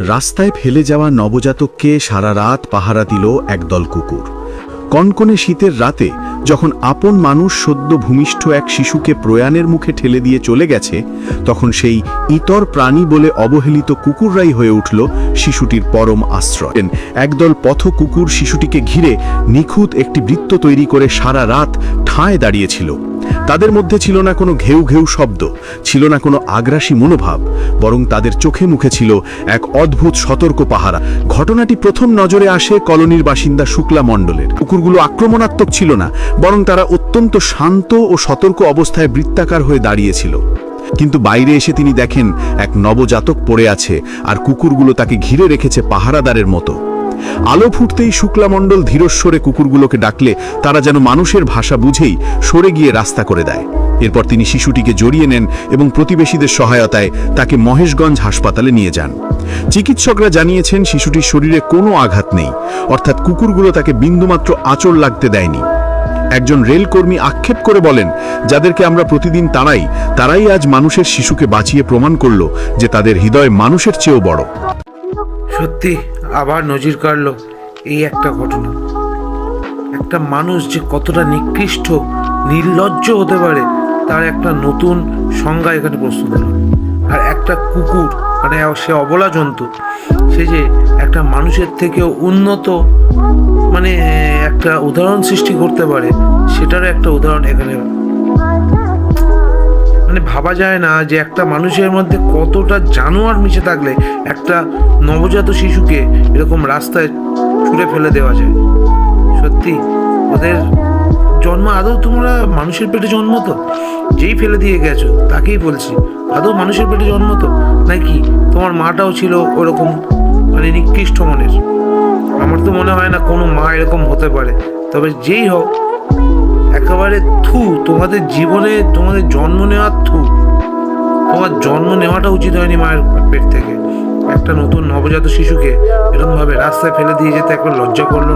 রাস্তায় ফেলে যাওয়া নবজাতককে সারা রাত পাহারা দিল একদল কুকুর। কনকনে শীতের রাতে যখন আপন মানুষ সদ্য ভূমিষ্ঠ এক শিশুকে প্রয়াণের মুখে ঠেলে দিয়ে চলে গেছে, তখন সেই ইতর প্রাণী বলে অবহেলিত কুকুররাই হয়ে উঠল শিশুটির পরম আশ্রয়। একদল পথ কুকুর শিশুটিকে ঘিরে নিখুঁত একটি বৃত্ত তৈরি করে সারা রাত ঠায় দাঁড়িয়েছিল। তাদের মধ্যে ছিল না কোনো ঘেউ ঘেউ শব্দ, ছিল না কোনো আগ্রাসী মনোভাব, বরং তাদের চোখে মুখে ছিল এক অদ্ভুত সতর্ক পাহারা। ঘটনাটি প্রথম নজরে আসে কলোনির বাসিন্দা শুক্লা মণ্ডলের। কুকুরগুলো আক্রমণাত্মক ছিল না বরং তারা অত্যন্ত শান্ত ও সতর্ক অবস্থায় বৃত্তাকার হয়ে দাঁড়িয়েছিল। কিন্তু বাইরে এসে তিনি দেখেন এক নবজাতক পড়ে আছে আর কুকুরগুলো তাকে ঘিরে রেখেছে পাহারাদারের মতো। আলো ফুটতেই শুক্লামণ্ডল ধীরস্বরে কুকুরগুলোকে ডাকলে তারা যেন মানুষের ভাষা বুঝেই সরে গিয়ে রাস্তা করে দেয়। এরপর তিনি শিশুটিকে জড়িয়ে নেন এবং প্রতিবেশীদের সহায়তায় তাকে মহেশগঞ্জ হাসপাতালে নিয়ে যান। চিকিৎসকরা জানিয়েছেন, শিশুটির শরীরে কোনো আঘাত নেই, অর্থাৎ কুকুরগুলো তাকে বিন্দুমাত্র আঁচড় লাগতে দেয়নি। একজন রেলকর্মী আক্ষেপ করে বলেন, যাদেরকে আমরা প্রতিদিন তাড়াই, তারাই আজ মানুষের শিশুকে বাঁচিয়ে প্রমাণ করল যে তাদের হৃদয় মানুষের চেয়েও বড়। সত্যি, আবার নজির কাড়লো এই একটা ঘটনা। একটা মানুষ যে কতটা নিকৃষ্ট, নির্লজ্জ হতে পারে, তার একটা নতুন সংজ্ঞা এখানে প্রস্তুত হলো আর একটা কুকুর মানে সে অবলা জন্তু, সে যে একটা মানুষের থেকেও উন্নত মানে একটা উদাহরণ সৃষ্টি করতে পারে, সেটারও একটা উদাহরণ এখানে। মানে ভাবা যায় না যে একটা মানুষের মধ্যে কতটা জানোয়ার মিশে থাকলে একটা নবজাত শিশুকে এরকম রাস্তায় ছুঁড়ে ফেলে দেওয়া যায়। সত্যি, ওদের জন্ম, আদৌ তোমরা মানুষের পেটে জন্ম তো? যেই ফেলে দিয়ে গেছো, তাকেই বলছি, আদৌ মানুষের পেটে জন্ম তো? নাকি তোমার মাটাও ছিল ওরকম মানে নিকৃষ্ট মনের? আমার তো মনে হয় না কোনো মা এরকম হতে পারে। তবে যেই হোক, একেবারে থু, তোমাদের জীবনে তোমাদের জন্ম নেওয়ার থু। তোমার জন্ম নেওয়াটা উচিত হয়নি মায়ের পেট থেকে। একটা নতুন নবজাত শিশুকে এরকমভাবে রাস্তায় ফেলে দিয়ে যেতে একবার লজ্জা করল।